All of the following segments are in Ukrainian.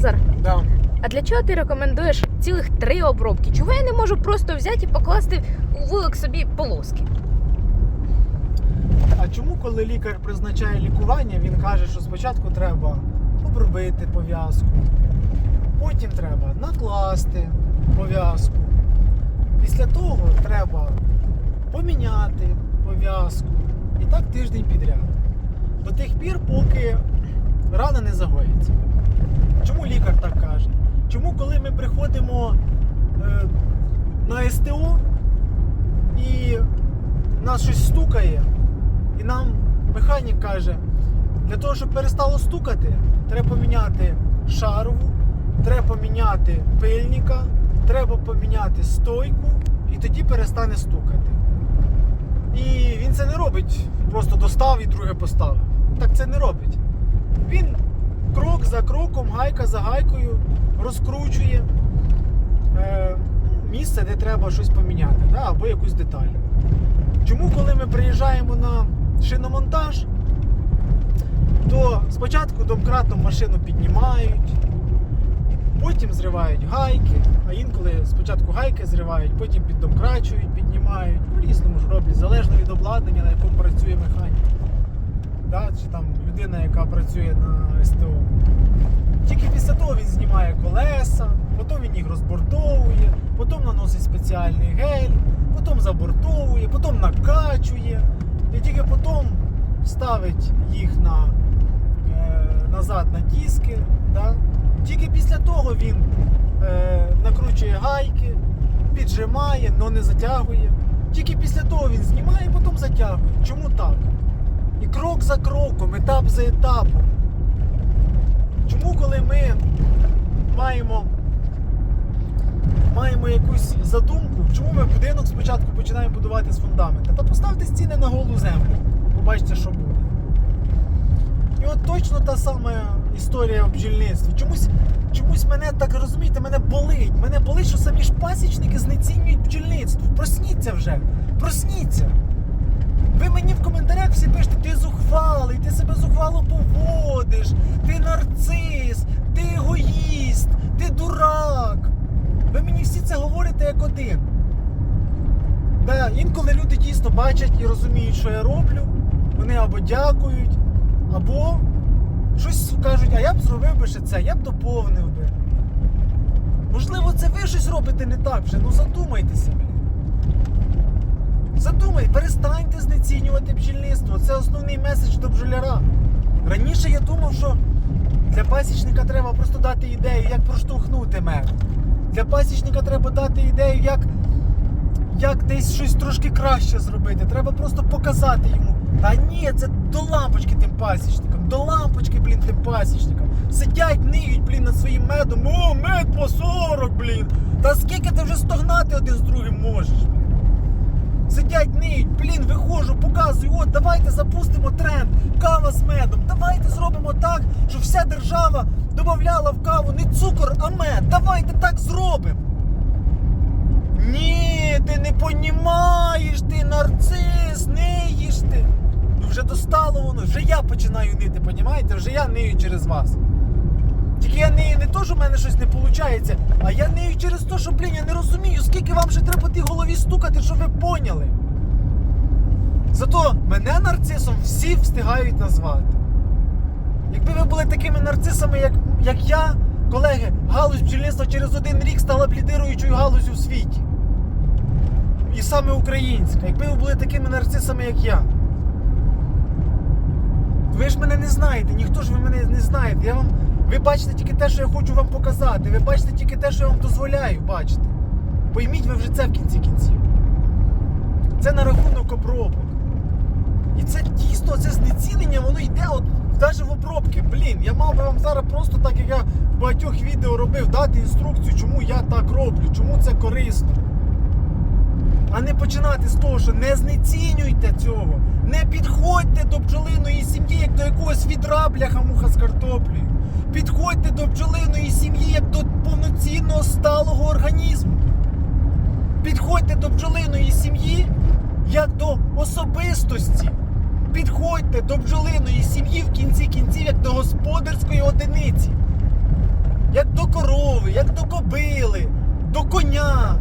Назар, Да. а для чого ти рекомендуєш цілих три обробки? Чого я не можу просто взяти і покласти у вулик собі полоски? А чому, коли лікар призначає лікування, він каже, що спочатку треба обробити пов'язку, потім треба накласти пов'язку. Після того треба поміняти пов'язку. І так тиждень підряд. До тих пір, поки рана не загоїться. Чому лікар так каже? Чому, коли ми приходимо е, на СТО і нас щось стукає, і нам механік каже, для того, щоб перестало стукати, треба поміняти шарову, треба поміняти пильника, треба поміняти стойку, і тоді перестане стукати. І він це не робить, просто достав і друге поставив. Так це не робить. Він крок за кроком, гайка за гайкою розкручує е, місце, де треба щось поміняти, да, або якусь деталь. Чому, коли ми приїжджаємо на шиномонтаж, то спочатку домкратом машину піднімають, потім зривають гайки, а інколи спочатку гайки зривають, потім піддомкрачують, піднімають. По різному ж роблять, залежно від обладнання, на якому працює механік. Да? Чи там людина, яка працює на СТО. Тільки після того він знімає колеса, потім він їх розбортовує, потім наносить спеціальний гель, потім забортовує, потім накачує, і тільки потім ставить їх на, е, назад на диски. Да? Тільки після того він е, накручує гайки, піджимає, але не затягує. Тільки після того він знімає, потім затягує. Чому так? І крок за кроком, етап за етапом. Чому, коли ми маємо, маємо якусь задумку, чому ми будинок спочатку починаємо будувати з фундамента? Та поставте стіни на голу землю, побачите, що буде. І от точно та сама історія в бджільництві. Чомусь, чомусь мене так розумієте, мене болить. Мене болить, що самі ж пасічники знецінюють бджільництво. Просніться вже, просніться. Ви мені в коментарях всі пишете, ти зухвалий, ти себе зухвало поводиш, ти нарцис, ти егоїст, ти дурак. Ви мені всі це говорите як один. Да, інколи люди дійсно бачать і розуміють, що я роблю. Вони або дякують, або щось кажуть, а я б зробив би ще це, я б доповнив би. Можливо, це ви щось робите не так вже, ну задумайтеся. Задумай, перестаньте знецінювати бджільництво. Це основний меседж до бджоляра. Раніше я думав, що для пасічника треба просто дати ідею, як проштовхнути мед. Для пасічника треба дати ідею, як, як десь щось трошки краще зробити. Треба просто показати йому. Та ні, це до лампочки тим пасічникам, до лампочки, блін, тим пасічникам. Сидять, ниють, блін, над своїм медом. О, мед по 40, блін. Та скільки ти вже стогнати один з другим можеш? Сидять, ниють, блін, виходжу, показую, от давайте запустимо тренд, кава з медом. Давайте зробимо так, щоб вся держава додавала в каву не цукор, а мед. Давайте так зробимо. Ні, ти не понімаєш, ти нарцис, ниєш ти. Ну вже достало воно, вже я починаю нити, понімаєте? Вже я нию через вас. Тільки я нию не то, що в мене щось не виходить, а я нию через те, що, блін, я не розумію, скільки вам ще треба тій голові стукати, щоб ви поняли. Зато мене нарцисом всі встигають назвати. Якби ви були такими нарцисами, як, як я, колеги, галузь бджільництва через один рік стала б лідируючою галузю в світі. І саме українська. Якби ви були такими нарцисами, як я. Ви ж мене не знаєте, ніхто ж ви мене не знаєте. Я вам, ви бачите тільки те, що я хочу вам показати. Ви бачите тільки те, що я вам дозволяю бачити. Пойміть ви вже це в кінці кінців. Це на рахунок обробок. І це дійсно це знецінення, воно йде от навіть в обробки. Блін, я мав би вам зараз просто так, як я в багатьох відео робив, дати інструкцію, чому я так роблю, чому це корисно. А не починати з того, що не знецінюйте цього. Не підходьте до бджолиної сім'ї, як до якогось відра, бляха муха з картоплею підходьте до бджолиної сім'ї як до повноцінного сталого організму. Підходьте до бджолиної сім'ї як до особистості. Підходьте до бджолиної сім'ї в кінці кінців як до господарської одиниці, як до корови, як до кобили, до коня.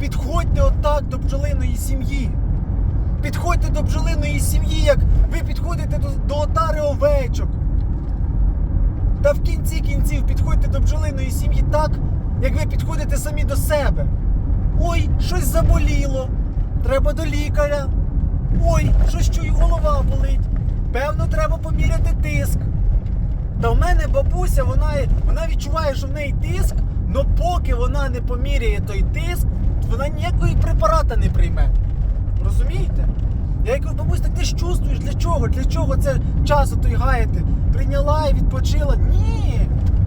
Підходьте отак до бджолиної сім'ї. Підходьте до бджолиної сім'ї, як ви підходите до, до отари овечок. Та в кінці кінців підходьте до бджолиної сім'ї так, як ви підходите самі до себе. Ой, щось заболіло. Треба до лікаря. Ой, щось чую, голова болить. Певно, треба поміряти тиск. Та в мене бабуся, вона, вона відчуває, що в неї тиск, але поки вона не поміряє той тиск, вона ніякої препарата не прийме. Розумієте? Я кажу, бабусь, так ти ж чувствуєш, для чого? Для чого це часу той гаяти? Прийняла і відпочила. Ні!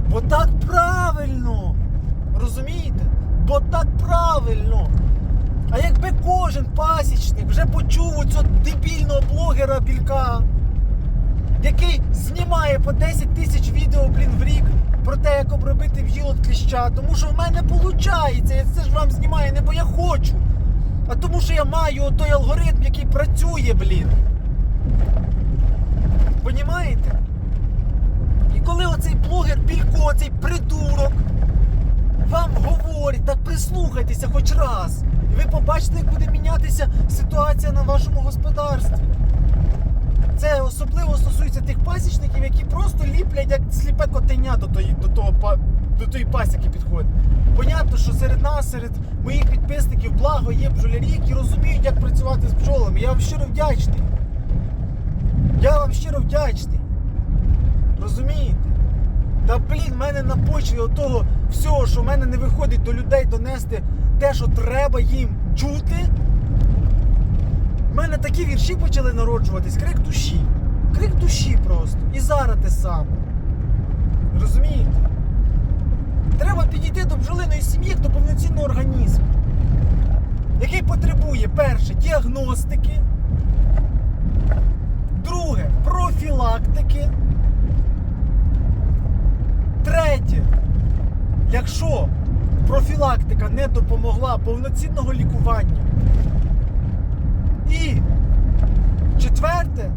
Бо так правильно. Розумієте? Бо так правильно. А якби кожен пасічник вже почув цього дебільного блогера білька, який знімає по 10 тисяч відео, блін, в рік про те, як обробити від кліща, тому що в мене виходить. Я це ж вам знімаю не бо я хочу, а тому що я маю той алгоритм, який працює, блін. Понімаєте? І коли оцей блогер Білько, цей придурок, вам говорить, так прислухайтеся хоч раз. І ви побачите, як буде мінятися ситуація на вашому господарстві. Це особливо стосується тих пасічників, які просто ліплять як сліпе котеня до тої, до того, до тої пасіки підходить. Понятно, що серед нас, серед моїх підписників, благо є бджолярі, які розуміють, як працювати з бджолами. Я вам щиро вдячний. Я вам щиро вдячний. Розумієте? Та блін, в мене на почві отого всього, що в мене не виходить до людей донести те, що треба їм чути. В мене такі вірші почали народжуватись, крик душі. Крик душі просто. І зараз те саме. Розумієте? Треба підійти до бджолиної сім'ї як до повноцінного організму, який потребує перше діагностики, друге профілактики. Третє, якщо профілактика не допомогла повноцінного лікування. І четверте,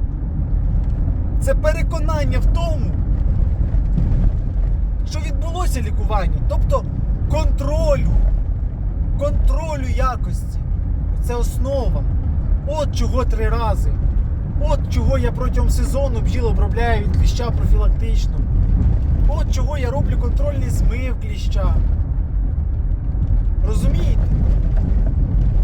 це переконання в тому, що відбулося лікування, тобто контролю, контролю якості. Це основа. От чого три рази. От чого я протягом сезону бджіл обробляю від кліща профілактично. От чого я роблю контрольний змив кліща. Розумієте?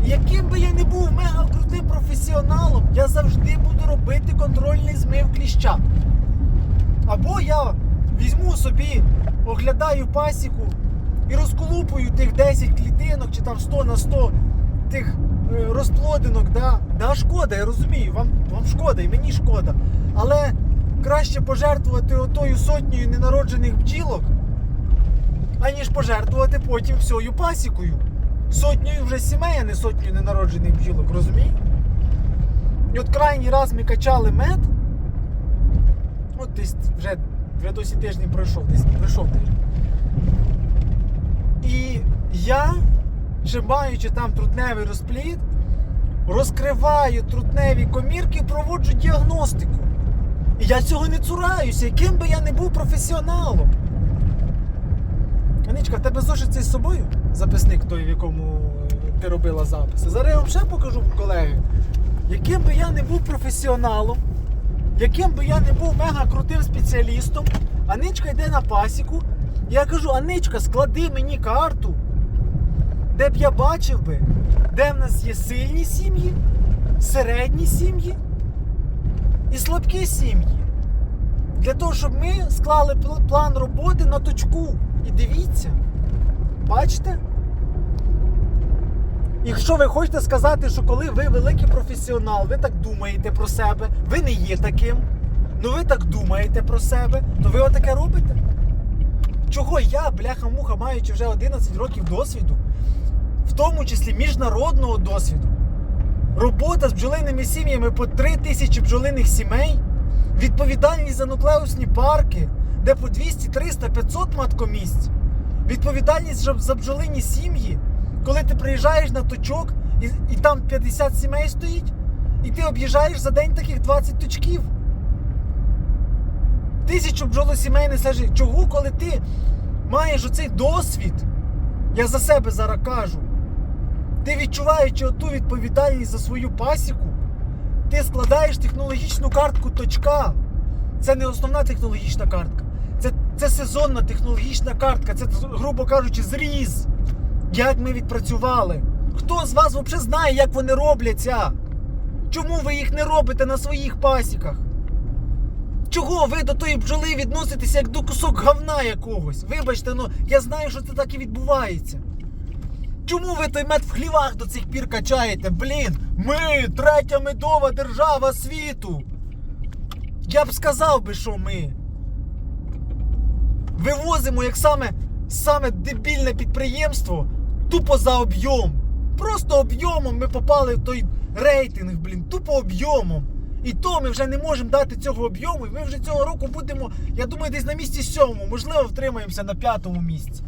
Яким би я не був мега крутим професіоналом, я завжди буду робити контрольний змив кліща. Або я візьму собі, оглядаю пасіку і розколупую тих 10 клітинок чи там 100 на 100 тих е, розплодинок. Да? да, шкода, я розумію, вам, вам шкода і мені шкода. Але краще пожертвувати отою сотнею ненароджених бджілок, аніж пожертвувати потім всьою пасікою. Сотнею вже сімей, а не сотнею ненароджених бджілок, розумієте? І от крайній раз ми качали мед. От десь вже, вже досі тиждень пройшов, десь пройшов тиждень. І я, ще маючи там трутневий розплід, розкриваю трутневі комірки, проводжу діагностику. І я цього не цураюся, яким би я не був професіоналом. Анічка, в тебе зошит цей з собою? Записник той, в якому е, ти робила записи. Зараз я вам ще покажу, колеги. Яким би я не був професіоналом, яким би я не був мега крутим спеціалістом, Аничка йде на пасіку. Я кажу, Аничка, склади мені карту, де б я бачив би, де в нас є сильні сім'ї, середні сім'ї і слабкі сім'ї. Для того, щоб ми склали план роботи на точку. І дивіться, бачите? Якщо ви хочете сказати, що коли ви великий професіонал, ви так думаєте про себе, ви не є таким, ну ви так думаєте про себе, то ви отаке робите. Чого я, бляха-муха, маючи вже 11 років досвіду, в тому числі міжнародного досвіду, робота з бджолиними сім'ями по 3 тисячі бджолиних сімей, відповідальність за нуклеусні парки, де по 200, 300, 500 маткомісць, відповідальність за- бджолині сім'ї, коли ти приїжджаєш на точок і, і там 50 сімей стоїть, і ти об'їжджаєш за день таких 20 точків. Тисячу бджолосімей несеш. Чого, коли ти маєш оцей досвід, я за себе зараз кажу, Ти відчуваючи оту відповідальність за свою пасіку, ти складаєш технологічну картку точка. Це не основна технологічна картка. Це, це сезонна технологічна картка, це, грубо кажучи, зріз. Як ми відпрацювали. Хто з вас взагалі знає, як вони робляться? Чому ви їх не робите на своїх пасіках? Чого ви до тої бджоли відноситеся як до кусок говна якогось? Вибачте, ну я знаю, що це так і відбувається. Чому ви той мед в хлівах до цих пір качаєте? Блін, ми третя медова держава світу. Я б сказав би, що ми. Вивозимо як саме, саме дебільне підприємство тупо за об'єм. Просто об'ємом ми попали в той рейтинг, блін, тупо об'ємом. І то ми вже не можемо дати цього об'єму. І ми вже цього року будемо, я думаю, десь на місці сьомому, можливо, втримаємося на п'ятому місці.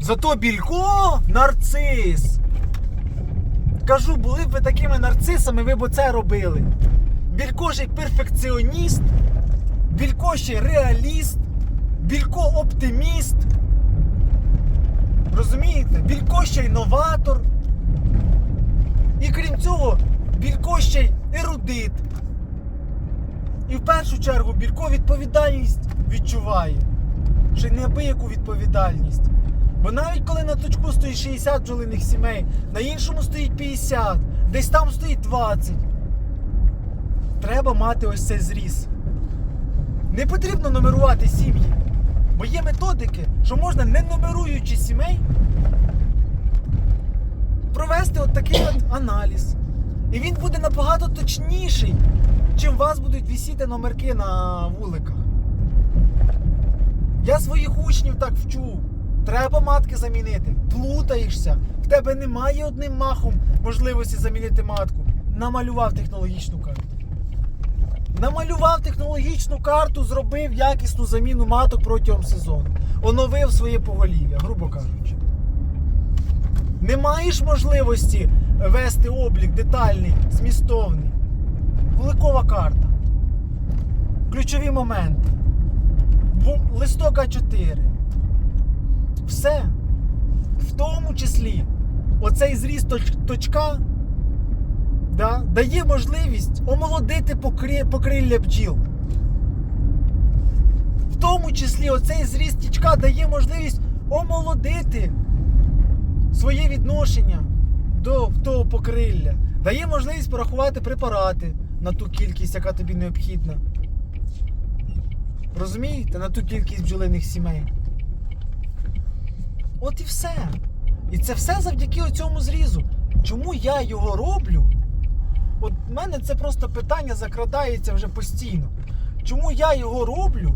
Зато Білько нарцис. Кажу, були б ви такими нарцисами, ви б оце робили. Білько ще перфекціоніст, Білько ще реаліст, Білько оптиміст. Розумієте? Білько ще й новатор. І крім цього, Білько ще й ерудит. І в першу чергу Білько відповідальність відчуває. Ще неабияку відповідальність. Бо навіть коли на точку стоїть 60 бджолиних сімей, на іншому стоїть 50, десь там стоїть 20. Треба мати ось цей зріз. Не потрібно нумерувати сім'ї. Бо є методики, що можна, не нумеруючи сімей, провести от такий от аналіз. І він буде набагато точніший, чим вас будуть висіти номерки на вуликах. Я своїх учнів так вчу. Треба матки замінити. Плутаєшся. В тебе немає одним махом можливості замінити матку. Намалював технологічну карту. Намалював технологічну карту, зробив якісну заміну маток протягом сезону. Оновив своє поголів'я, грубо кажучи. Не маєш можливості вести облік детальний, змістовний. Вуликова карта. Ключові моменти. Листок А4. Все. В тому числі оцей зріз точ- точка да, дає можливість омолодити покри- покрилля бджіл. В тому числі оцей зріз тічка дає можливість омолодити своє відношення до того покрилля. Дає можливість порахувати препарати на ту кількість, яка тобі необхідна. Розумієте? На ту кількість бджолиних сімей. От і все. І це все завдяки цьому зрізу. Чому я його роблю? От в мене це просто питання закрадається вже постійно. Чому я його роблю?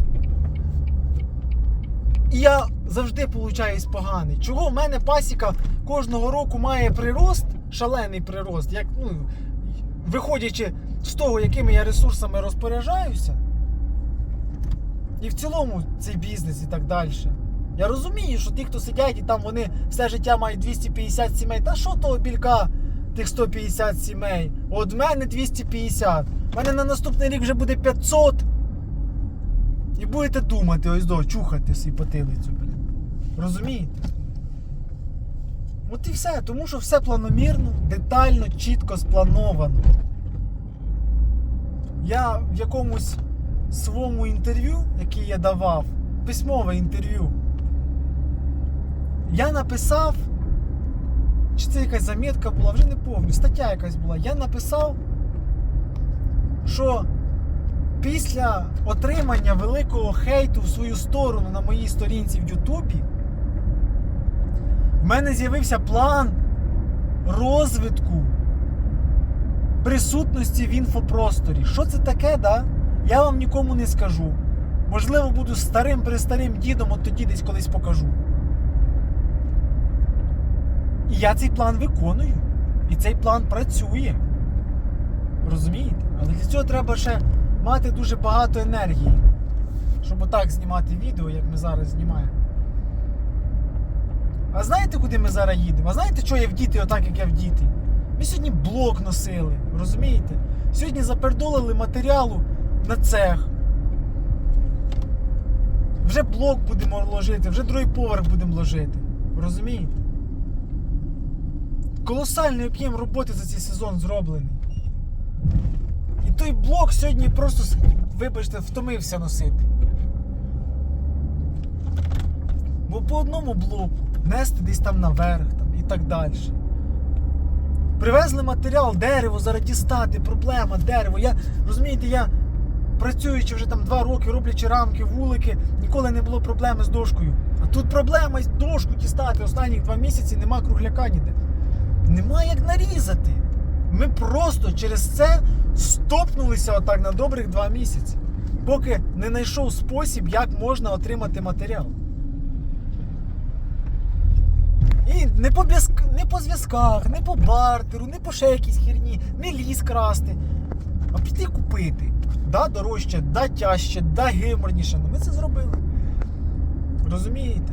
І я завжди получаюсь поганий. Чого в мене пасіка кожного року має прирост, шалений прирост, як, ну, виходячи з того, якими я ресурсами розпоряджаюся. І в цілому цей бізнес і так далі. Я розумію, що ті, хто сидять і там вони все життя мають 250 сімей. Та що того білька тих 150 сімей? От в мене 250. У мене на наступний рік вже буде 500. І будете думати, ось до, чухати свій потилицю, блін. Розумієте? От і все, тому що все планомірно, детально, чітко сплановано. Я в якомусь своєму інтерв'ю, яке я давав, письмове інтерв'ю, я написав, чи це якась замітка була, вже не пам'ятаю, стаття якась була. Я написав, що після отримання великого хейту в свою сторону на моїй сторінці в Ютубі, в мене з'явився план розвитку присутності в інфопросторі. Що це таке, да? Я вам нікому не скажу. Можливо, буду старим престарим дідом, от тоді десь колись покажу. І я цей план виконую. І цей план працює. Розумієте? Але для цього треба ще мати дуже багато енергії, щоб отак знімати відео, як ми зараз знімаємо. А знаєте, куди ми зараз їдемо? А знаєте, що я вдіти отак, як я вдіти? Ми сьогодні блок носили, розумієте? Сьогодні запердолили матеріалу на цех. Вже блок будемо ложити, вже другий поверх будемо ложити. Розумієте? Колосальний об'єм роботи за цей сезон зроблений. І той блок сьогодні просто, вибачте, втомився носити. Бо по одному блоку нести десь там наверх там, і так далі. Привезли матеріал, дерево, зараз дістати, проблема, дерево. Я розумієте, я працюючи вже там два роки, роблячи рамки, вулики, ніколи не було проблеми з дошкою. А тут проблема з дошку дістати. Останні два місяці нема кругляка ніде. Нема як нарізати. Ми просто через це стопнулися отак на добрих два місяці, поки не знайшов спосіб, як можна отримати матеріал. І не по, не по зв'язках, не по бартеру, не по ще якійсь херні, не ліс красти, а піти купити. Да, дорожче, да тяжче, да гиморніше. Ну ми це зробили. Розумієте?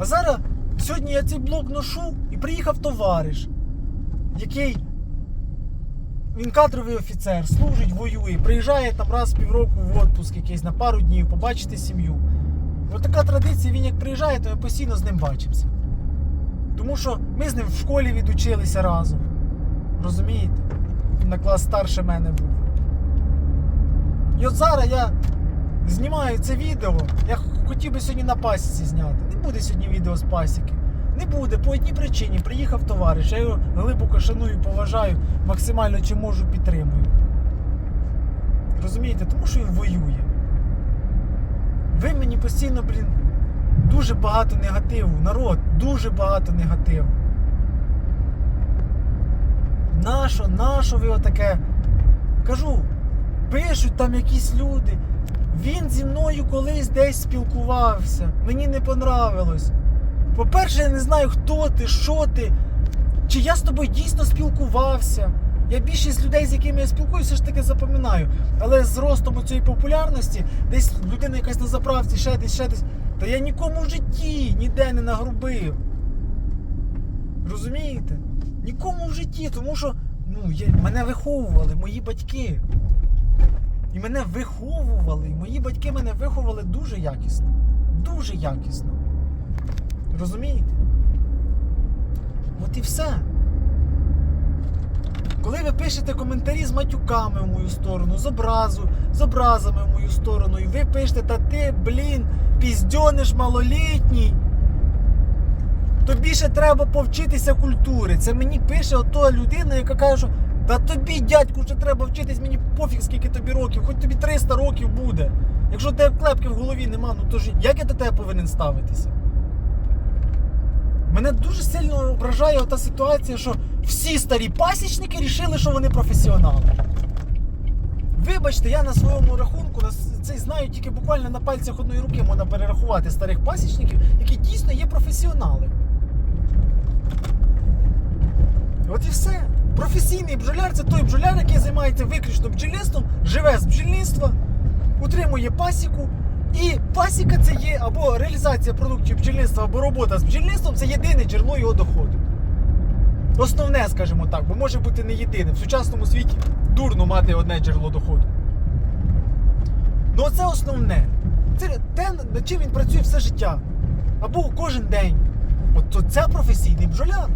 А зараз сьогодні я цей блок ношу і приїхав товариш, який він кадровий офіцер, служить, воює, приїжджає там раз в півроку в отпуск якийсь на пару днів, побачити сім'ю. Ось така традиція, він як приїжджає, то ми постійно з ним бачимося. Тому що ми з ним в школі відучилися разом. Розумієте? Він на клас старше мене був. І от зараз я знімаю це відео. Я хотів би сьогодні на пасіці зняти. Не буде сьогодні відео з пасіки. Не буде по одній причині. Приїхав товариш. Я його глибоко шаную, поважаю, максимально чи можу підтримую. Розумієте? Тому що він воює. Ви мені постійно, блін, дуже багато негативу. Народ, дуже багато негативу. Нащо, нащо ви отаке? Кажу, пишуть там якісь люди. Він зі мною колись десь спілкувався. Мені не понравилось. По-перше, я не знаю, хто ти, що ти, чи я з тобою дійсно спілкувався. Я більшість людей, з якими я спілкуюся, все ж таки запам'ятаю. Але з ростом цієї популярності, десь людина якась на заправці, ще десь, ще десь. Та я нікому в житті ніде не нагрубив. Розумієте? Нікому в житті, тому що ну, я, мене виховували мої батьки. Мене виховували. Мої батьки мене виховували дуже якісно. Дуже якісно. Розумієте? От і все. Коли ви пишете коментарі з матюками в мою сторону, з образу, з образами в мою сторону, і ви пишете, та ти, блін, піздьониш малолітній. Тобі ще треба повчитися культури. Це мені пише ото людина, яка каже, що та тобі, дядьку, ще треба вчитись, мені пофіг, скільки тобі років, хоч тобі 300 років буде. Якщо тебе клепки в голові нема, ну то ж як я до тебе повинен ставитися? Мене дуже сильно ображає ота ситуація, що всі старі пасічники рішили, що вони професіонали. Вибачте, я на своєму рахунку цей знаю тільки буквально на пальцях одної руки можна перерахувати старих пасічників, які дійсно є професіонали. От і все. Професійний бджоляр це той бджоляр, який займається виключно бджільництвом, живе з бджільництва, утримує пасіку. І пасіка це є або реалізація продуктів бджільництва, або робота з бджільництвом це єдине джерело його доходу. Основне, скажімо так, бо може бути не єдине. В сучасному світі дурно мати одне джерело доходу. Ну це основне. Це те, над чим він працює все життя. Або кожен день. От це професійний бджоляр.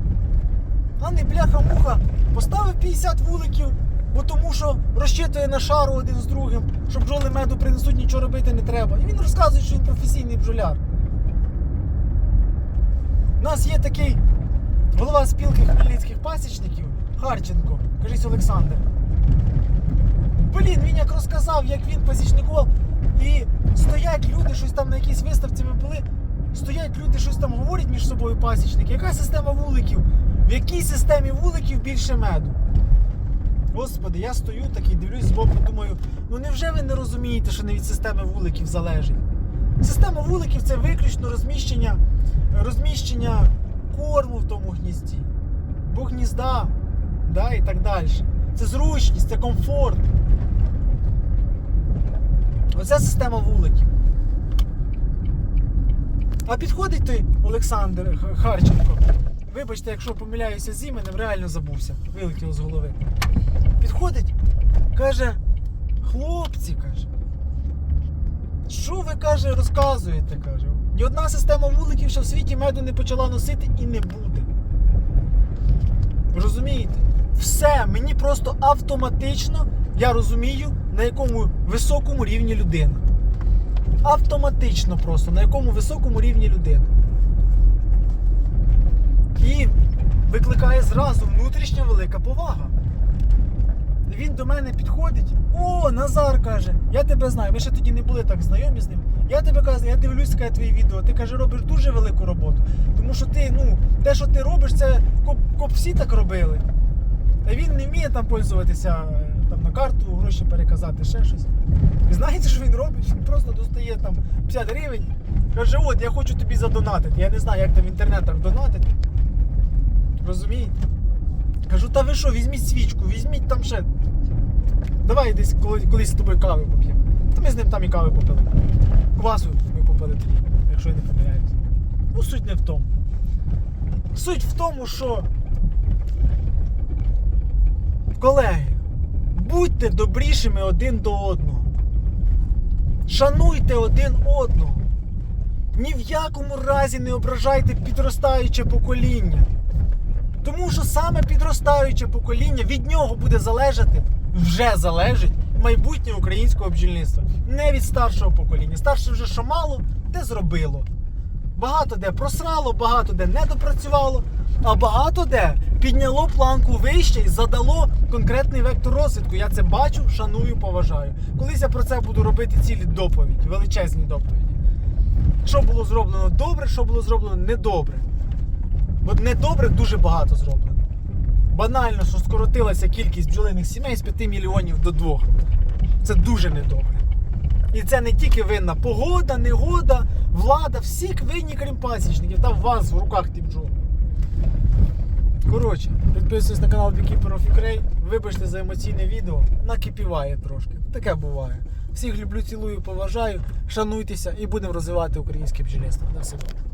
А не бляха-муха поставив 50 вуликів, бо тому що розчитує на шару один з другим, що бджоли меду принесуть, нічого робити не треба. І він розказує, що він професійний бджоляр. У нас є такий голова спілки хмельницьких пасічників Харченко, кажись Олександр. Блін, він як розказав, як він пасічникував, і стоять люди, щось там на якійсь виставці ми були. Стоять люди, щось там говорять між собою пасічники. Яка система вуликів? В якій системі вуликів більше меду? Господи, я стою такий, дивлюсь збоку, думаю, ну невже ви не розумієте, що не від системи вуликів залежить? Система вуликів це виключно розміщення, розміщення корму в тому гнізді, бо гнізда, да, і так далі. Це зручність, це комфорт. Оця система вуликів. А підходить той Олександр Харченко. Вибачте, якщо помиляюся з іменем, реально забувся. Вилетіло з голови. Підходить, каже, хлопці, каже. Що ви каже, розказуєте? каже. Ні одна система вуликів, що в світі меду не почала носити і не буде. Розумієте? Все, мені просто автоматично я розумію, на якому високому рівні людина. Автоматично просто, на якому високому рівні людина. І викликає зразу внутрішня велика повага. Він до мене підходить. О, Назар каже, я тебе знаю. Ми ще тоді не були так знайомі з ним. Я тебе кажу, я дивлюсь каже, твої відео. Ти каже, робиш дуже велику роботу. Тому що ти, ну, те, що ти робиш, це коп, коп всі так робили. А він не вміє там пользуватися е, там, на карту, гроші переказати, ще щось. І знаєте, що він робить? Він просто достає там 50 гривень. Каже, от я хочу тобі задонатити. Я не знаю, як там в інтернетах донатити. Розумієте? Кажу, та ви що, візьміть свічку, візьміть там ще. Давай десь коли, колись з тобою кави поп'ємо. Та ми з ним там і кави попили. Квасу ми попили тоді, якщо я не помиляюсь. Ну, суть не в тому. Суть в тому, що. Колеги, будьте добрішими один до одного. Шануйте один одного. Ні в якому разі не ображайте підростаюче покоління. Тому що саме підростаюче покоління від нього буде залежати, вже залежить майбутнє українського бджільництва. Не від старшого покоління. Старше вже що мало, те зробило. Багато де просрало, багато де не допрацювало, а багато де підняло планку вище і задало конкретний вектор розвитку. Я це бачу, шаную, поважаю. Колись я про це буду робити цілі доповіді, величезні доповіді. Що було зроблено добре, що було зроблено недобре. Недобре дуже багато зроблено. Банально, що скоротилася кількість бджолиних сімей з 5 мільйонів до 2. Це дуже недобре. І це не тільки винна погода, негода, влада, всі винні, крім пасічників. Та у вас в руках ті бджоли. Коротше, підписуйтесь на канал Beekeeper of Ukraine. Вибачте за емоційне відео. Накипіває трошки. Таке буває. Всіх люблю, цілую, поважаю. Шануйтеся і будемо розвивати українське бджільництво. На все добре.